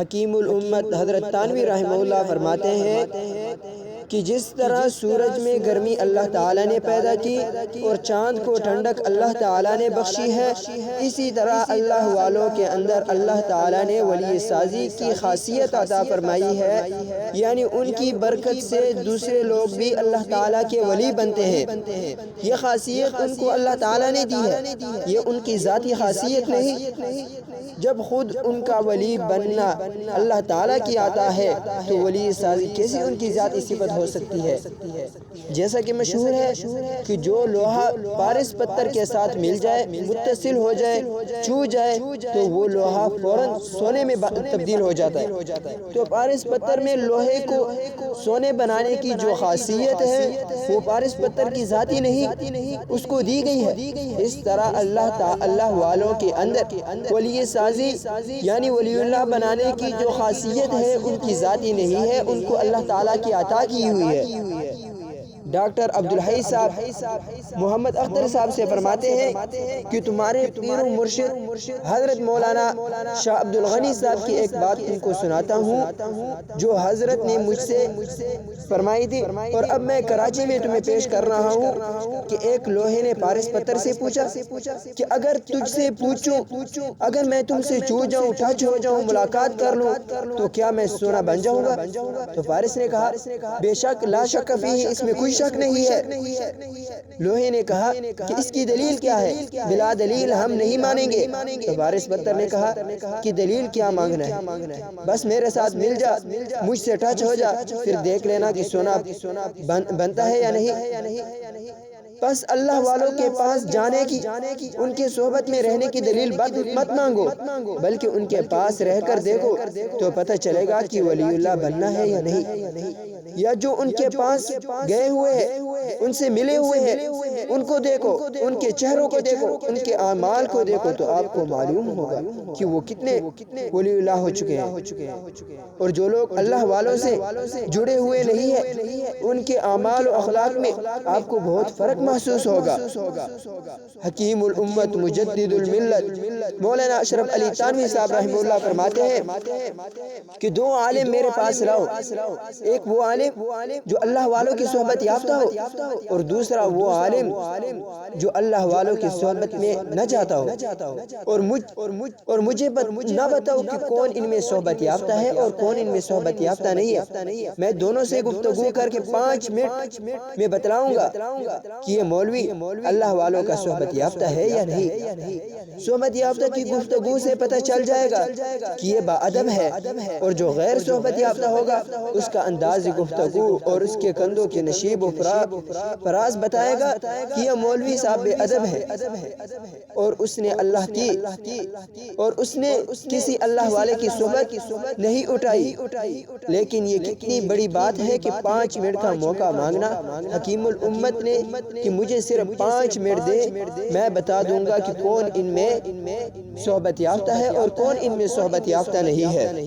حکیم الامت حضرت تانوی رحمہ اللہ فرماتے ہیں کہ جس طرح سورج میں گرمی اللہ تعالیٰ نے پیدا کی اور چاند کو ٹھنڈک اللہ تعالیٰ نے بخشی ہے، اسی طرح اللہ والوں کے اندر اللہ تعالیٰ نے ولی سازی کی خاصیت عطا فرمائی ہے۔ یعنی ان کی برکت سے دوسرے لوگ بھی اللہ تعالیٰ کے ولی بنتے ہیں۔ یہ خاصیت ان کو اللہ تعالیٰ نے دی ہے۔ یہ ان کی ذاتی خاصیت نہیں۔ جب خود ان کا ولی بننا اللہ تعالیٰ کی آتا ہے، تو ولی سازی کیسے ان کی ذاتی صفت ہو سکتی ہے۔ جیسا کہ مشہور ہے کہ جو لوہا پارس پتھر کے ساتھ مل جائے، متصل ہو جائے، چھو جائے، تو وہ لوہا فوراً سونے میں تبدیل ہو جاتا ہے۔ تو پارس پتھر میں لوہے کو سونے بنانے کی جو خاصیت ہے، وہ پارس پتھر کی ذاتی نہیں، اس کو دی گئی ہے۔ اس طرح اللہ اللہ والوں کے اندر ولی سازی یعنی ولی اللہ بنانے کی جو خاصیت ہے، ان کی ذاتی نہیں ہے، ان کو اللہ تعالیٰ کی عطا کی ہوئی ہے ڈاکٹر عبدالحی صاحب محمد اختر صاحب سے فرماتے ہیں کہ تمہارے پیر و مرشد حضرت مولانا شاہ عبد الغنی صاحب کی ایک بات ان کو سناتا ہوں، جو حضرت نے مجھ سے فرمائی تھی۔ اور اب میں کراچی میں تمہیں پیش کر رہا ہوں کہ ایک لوہے نے پارس پتھر سے پوچھا کہ اگر تجھ سے پوچھوں، اگر میں تم سے چو جاؤں، ٹچ ہو جاؤں، ملاقات کر لوں، تو کیا میں سونا بن جاؤں گا؟ تو پارس نے کہا، بے شک، لا شک فی، اس میں کوئی شک نہیں ہے۔ لوہے نے کہا کہ اس کی دلیل کیا ہے؟ بلا دلیل ہم نہیں مانیں گے۔ تو بارس پتھر نے کہا کہ دلیل کیا مانگنا ہے؟ بس میرے ساتھ مل جا، مجھ سے ٹچ ہو جا، پھر دیکھ لینا کہ سونا بنتا ہے یا نہیں۔ بس اللہ والوں کے پاس جانے کی، ان کے صحبت میں رہنے کی دلیل مت مانگو۔ بلکہ ان کے پاس رہ کر دیکھو، تو پتہ چلے گا کہ ولی اللہ بننا ہے یا نہیں۔ یا جو ان کے پاس گئے ہوئے ہیں ان سے ملے ہوئے ہیں ان کو دیکھو ان کے چہروں کو دیکھو ان کے اعمال کو دیکھو تو آپ کو معلوم ہوگا کہ وہ کتنے ولی اللہ ہو چکے ہیں۔ اور جو لوگ اللہ والوں سے جڑے ہوئے نہیں ہیں ان کے اعمال و اخلاق میں آپ کو بہت فرق محسوس ہوگا۔ حکیم الامت مجدد الملت۔ مولانا اشرف علی تانوی صاحب رحمہ اللہ فرماتے ہیں کہ دو عالم میرے پاس رہو۔ ایک وہ عالم جو اللہ والوں کی صحبت یافتہ ہو اور دوسرا وہ عالم جو اللہ والوں کی صحبت میں نہ جاتا ہو اور مجھ اور مجھے نہ بتاؤ کہ کون ان میں صحبت یافتہ ہے اور کون ان میں صحبت یافتہ نہیں ہے۔ میں دونوں سے گفتگو کر کے پانچ منٹ میں بتلاؤں گا کہ یہ مولوی اللہ والوں کا صحبت یافتہ ہے یا نہیں۔ صحبت یافتہ کی گفتگو سے پتہ چل جائے گا کہ یہ با ادب ہے اور جو غیر صحبت یافتہ ہوگا، اس کا انداز گفتگو اور اس کے کندھوں کے نشیب و فراز بتائے گا کہ یہ مولوی صاحب بے ادب ہے اور اس نے اللہ کی اور اس نے کسی اللہ والے کی صحبت نہیں اٹھائی۔ لیکن یہ کتنی بڑی بات ہے کہ پانچ منٹ کا موقع مانگنا حکیم الامت نے کہ مجھے صرف پانچ منٹ دے، میں بتا دوں گا کہ کون ان میں صحبت یافتہ ہے اور کون ان میں صحبت یافتہ نہیں ہے۔